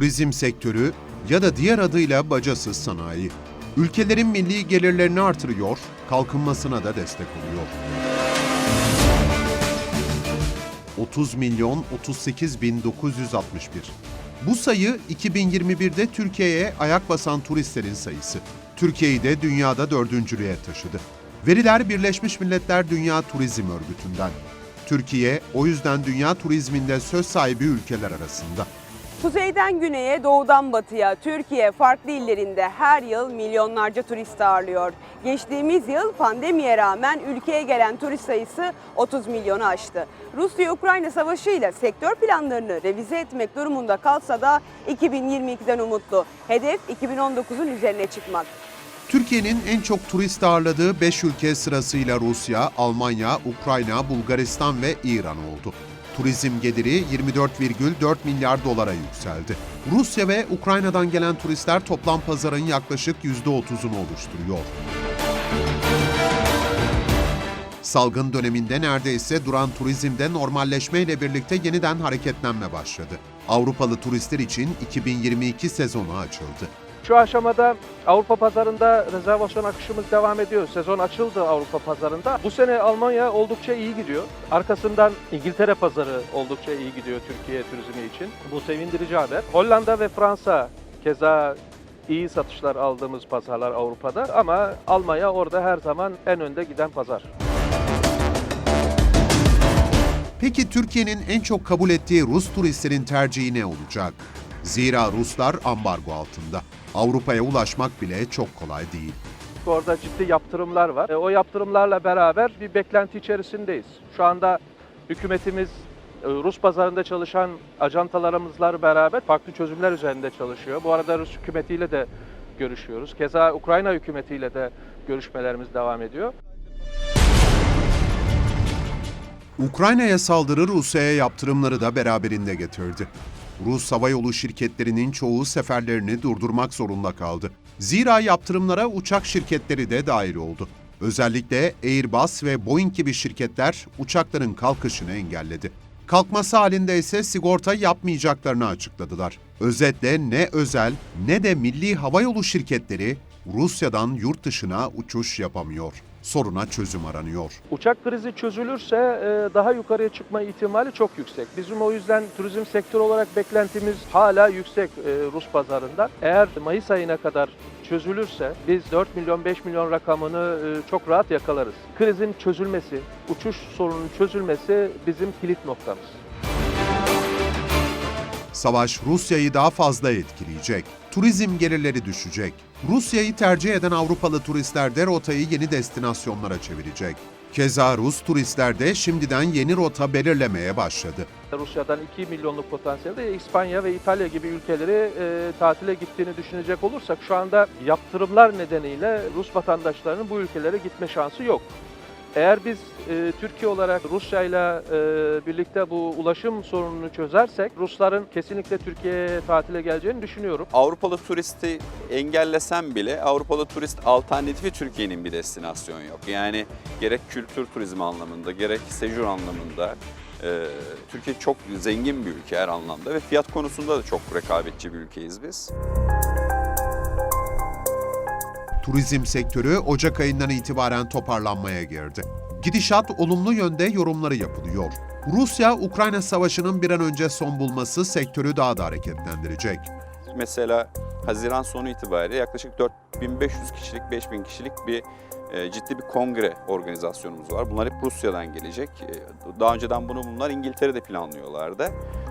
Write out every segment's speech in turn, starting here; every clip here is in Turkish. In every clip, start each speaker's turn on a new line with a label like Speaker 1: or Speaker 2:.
Speaker 1: Turizm sektörü ya da diğer adıyla bacasız sanayi. Ülkelerin milli gelirlerini artırıyor, kalkınmasına da destek oluyor. 30 milyon 38 bin 961. Bu sayı 2021'de Türkiye'ye ayak basan turistlerin sayısı. Türkiye'yi de dünyada dördüncülüğe taşıdı. Veriler Birleşmiş Milletler Dünya Turizm Örgütü'nden. Türkiye o yüzden dünya turizminde söz sahibi ülkeler arasında.
Speaker 2: Kuzeyden güneye, doğudan batıya, Türkiye farklı illerinde her yıl milyonlarca turist ağırlıyor. Geçtiğimiz yıl pandemiye rağmen ülkeye gelen turist sayısı 30 milyonu aştı. Rusya-Ukrayna savaşıyla sektör planlarını revize etmek durumunda kalsa da 2022'den umutlu. Hedef 2019'un üzerine çıkmak.
Speaker 1: Türkiye'nin en çok turist ağırladığı 5 ülke sırasıyla Rusya, Almanya, Ukrayna, Bulgaristan ve İran oldu. Turizm geliri 24,4 milyar dolara yükseldi. Rusya ve Ukrayna'dan gelen turistler toplam pazarın yaklaşık %30'unu oluşturuyor. Salgın döneminde neredeyse duran turizmde normalleşmeyle birlikte yeniden hareketlenme başladı. Avrupalı turistler için 2022 sezonu açıldı.
Speaker 3: Şu aşamada Avrupa pazarında rezervasyon akışımız devam ediyor. Sezon açıldı Avrupa pazarında. Bu sene Almanya oldukça iyi gidiyor. Arkasından İngiltere pazarı oldukça iyi gidiyor Türkiye turizmi için. Bu sevindirici haber. Hollanda ve Fransa keza iyi satışlar aldığımız pazarlar Avrupa'da ama Almanya orada her zaman en önde giden pazar.
Speaker 1: Peki Türkiye'nin en çok kabul ettiği Rus turistlerin tercihi ne olacak? Zira Ruslar ambargo altında. Avrupa'ya ulaşmak bile çok kolay değil.
Speaker 3: Orada ciddi yaptırımlar var. E, o yaptırımlarla beraber bir beklenti içerisindeyiz. Şu anda hükümetimiz e, Rus pazarında çalışan ajantalarımızla beraber farklı çözümler üzerinde çalışıyor. Bu arada Rus hükümetiyle de görüşüyoruz. Keza Ukrayna hükümetiyle de görüşmelerimiz devam ediyor.
Speaker 1: Ukrayna'ya saldırı Rusya'ya yaptırımları da beraberinde getirdi. Rus havayolu şirketlerinin çoğu seferlerini durdurmak zorunda kaldı. Zira yaptırımlara uçak şirketleri de dahil oldu. Özellikle Airbus ve Boeing gibi şirketler uçakların kalkışını engelledi. Kalkması halinde ise sigorta yapmayacaklarını açıkladılar. Özetle ne özel ne de milli havayolu şirketleri Rusya'dan yurt dışına uçuş yapamıyor. Soruna çözüm aranıyor.
Speaker 3: Uçak krizi çözülürse e, daha yukarıya çıkma ihtimali çok yüksek. Bizim o yüzden turizm sektörü olarak beklentimiz hala yüksek e, Rus pazarında. Eğer Mayıs ayına kadar çözülürse biz 4 milyon 5 milyon rakamını e, çok rahat yakalarız. Krizin çözülmesi, uçuş sorununun çözülmesi bizim kilit noktamız.
Speaker 1: Savaş Rusya'yı daha fazla etkileyecek. Turizm gelirleri düşecek. Rusya'yı tercih eden Avrupalı turistler de rotayı yeni destinasyonlara çevirecek. Keza Rus turistler de şimdiden yeni rota belirlemeye başladı.
Speaker 3: Rusya'dan 2 milyonluk potansiyelde İspanya ve İtalya gibi ülkeleri e, tatile gittiğini düşünecek olursak şu anda yaptırımlar nedeniyle Rus vatandaşlarının bu ülkelere gitme şansı yok. Eğer biz e, Türkiye olarak Rusya ile e, birlikte bu ulaşım sorununu çözersek Rusların kesinlikle Türkiye'ye tatile geleceğini düşünüyorum.
Speaker 4: Avrupalı turisti engellesem bile Avrupalı turist alternatifi Türkiye'nin bir destinasyonu yok. Yani gerek kültür turizmi anlamında gerek sejur anlamında e, Türkiye çok zengin bir ülke her anlamda ve fiyat konusunda da çok rekabetçi bir ülkeyiz biz.
Speaker 1: Turizm sektörü Ocak ayından itibaren toparlanmaya girdi. Gidişat olumlu yönde yorumları yapılıyor. Rusya-Ukrayna savaşının bir an önce son bulması sektörü daha da hareketlendirecek.
Speaker 4: Mesela Haziran sonu itibariyle yaklaşık 4500 kişilik, 5000 kişilik bir e, ciddi bir kongre organizasyonumuz var. Bunlar hep Rusya'dan gelecek. E, Daha önceden bunu bunlar İngiltere'de planlıyorlardı.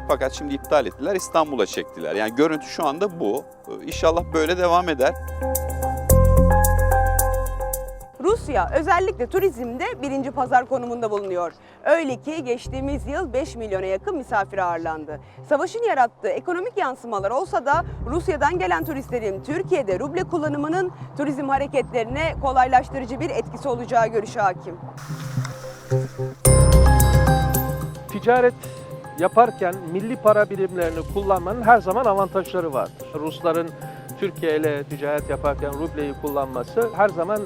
Speaker 4: Fakat şimdi iptal ettiler, İstanbul'a çektiler. Yani görüntü şu anda bu. E, İnşallah böyle devam eder.
Speaker 2: Rusya özellikle turizmde birinci pazar konumunda bulunuyor. Öyle ki geçtiğimiz yıl 5 milyona yakın misafir ağırlandı. Savaşın yarattığı ekonomik yansımalar olsa da Rusya'dan gelen turistlerin Türkiye'de ruble kullanımının turizm hareketlerine kolaylaştırıcı bir etkisi olacağı görüşü hakim.
Speaker 3: Ticaret yaparken milli para birimlerini kullanmanın her zaman avantajları vardır. Rusların Türkiye ile ticaret yaparken rubleyi kullanması her zaman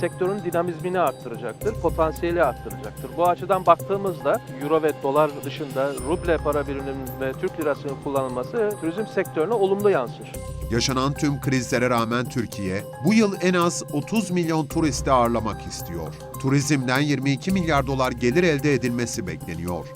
Speaker 3: sektörün dinamizmini arttıracaktır, potansiyeli arttıracaktır. Bu açıdan baktığımızda euro ve dolar dışında ruble para biriminin ve Türk lirasının kullanılması turizm sektörüne olumlu yansır.
Speaker 1: Yaşanan tüm krizlere rağmen Türkiye bu yıl en az 30 milyon turisti ağırlamak istiyor. Turizmden 22 milyar dolar gelir elde edilmesi bekleniyor.